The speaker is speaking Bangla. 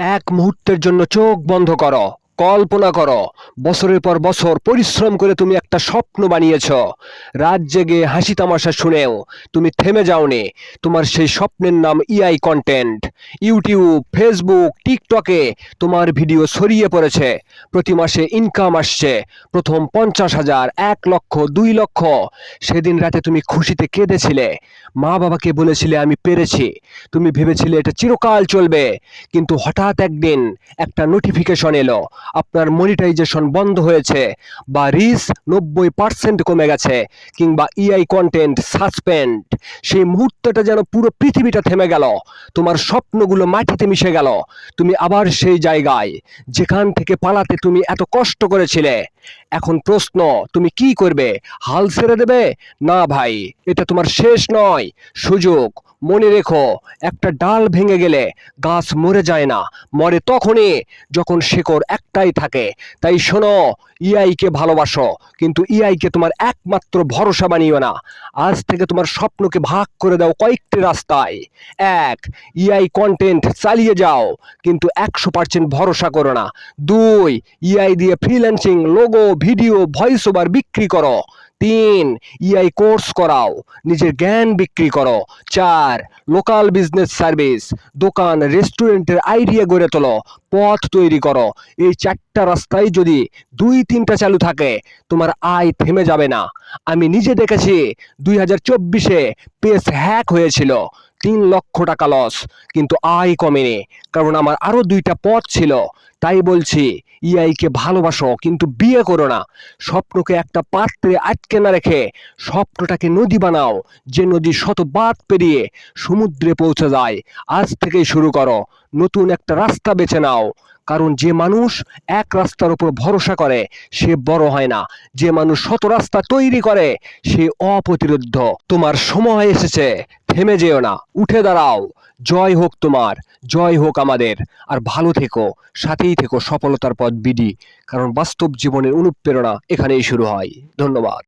এক মুহূর্তের জন্য চোখ বন্ধ করো। কল্পনা করো, বছরের পর বছর পরিশ্রম করে তুমি একটা স্বপ্ন বানিয়েছ। রাত জেগে হাসি তামাশা শুনেও তুমি থেমে যাওনি। তোমার সেই স্বপ্নের নাম ইআই কন্টেন্ট ইউটিউব ফেসবুক টিকটকে তোমার ভিডিও ছড়িয়ে পড়েছে। প্রতি মাসে ইনকাম আসছে। প্রথম পঞ্চাশ হাজার, এক লক্ষ, দুই লক্ষ। সেদিন রাতে তুমি খুশিতে কেঁদেছিলে। মা বাবাকে বলেছিলে, আমি পেরেছি। তুমি ভেবেছিলে এটা চিরকাল চলবে। কিন্তু হঠাৎ একদিন একটা নোটিফিকেশন এলো। আপনার মনিটাইজেশন বন্ধ হয়েছে বা রিস নব্বই পার্সেন্ট কমে গেছে কিংবা ইআই কন্টেন্ট সাসপেন্ড সেই মুহূর্তটা যেন পুরো পৃথিবীটা থেমে গেল, তোমার স্বপ্নগুলো মাটিতে মিশে গেল। তুমি আবার সেই জায়গায়, যেখান থেকে পালাতে তুমি এত কষ্ট করেছিলে। এখন প্রশ্ন, তুমি কি করবে? হাল ছেড়ে দেবে? না ভাই, এটা তোমার শেষ নয়। সুযোগ। মনে রেখো, একটা ডাল ভেঙে গেলে গাছ মরে যায় না। মরে তখনই যখন শেকড় একটাই থাকে। তাই শোনো ইআইকে ভালোবাসো, কিন্তু ইআইকে তোমার একমাত্র ভরসা বানিও না। আজ থেকে তোমার স্বপ্নকে ভাগ করে দাও কয়েকটি রাস্তায়। এক ইআই কন্টেন্ট চালিয়ে যাও, কিন্তু একশো পার্সেন্ট ভরসা করো না। দুই ইআই দিয়ে freelancing logo video voice over বিক্রি করো। তিন ইআই কোর্স করাও। নিজের জ্ঞান বিক্রি করো। চার লোকাল বিজনেস সার্ভিস দোকান রেস্টুরেন্টের আইডিয়া গড়ে তোলো। পথ তৈরি করো। এই চারটা রাস্তায় যদি দুই, তিনটা চালু থাকে, তোমার আয় থেমে যাবে না। আমি নিজে দেখেছি, দুই হাজার চব্বিশে পেস হ্যাক হয়েছিল। তিন লক্ষ টাকা লস কিন্তু আয় কমেনি। কারণ আমার আরও দুইটা পথ ছিল। তাই বলছি ইআইকে ভালোবাসো, কিন্তু বিয়ে করো না। স্বপ্নকে একটা পাত্রে আটকে না রেখে স্বপ্নটাকে নদী বানাও, যে নদী শত বাদ পেরিয়ে সমুদ্রে পৌঁছে যায়। আজ থেকেই শুরু করো, নতুন একটা রাস্তা বেছে নাও। কারণ যে মানুষ এক রাস্তার উপর ভরসা করে, সে বড় হয় না। যে মানুষ শত রাস্তা তৈরি করে, সে অপ্রতিরোধ। তোমার সময় এসেছে। থেমে যেও না, উঠে দাঁড়াও। জয় হোক তোমার, জয় হোক আমাদের। আর ভালো থেকো, সাথেই থেকো সফলতার পথ বিডি, কারণ বাস্তব জীবনের অনুপ্রেরণা এখানেই শুরু হয়। ধন্যবাদ।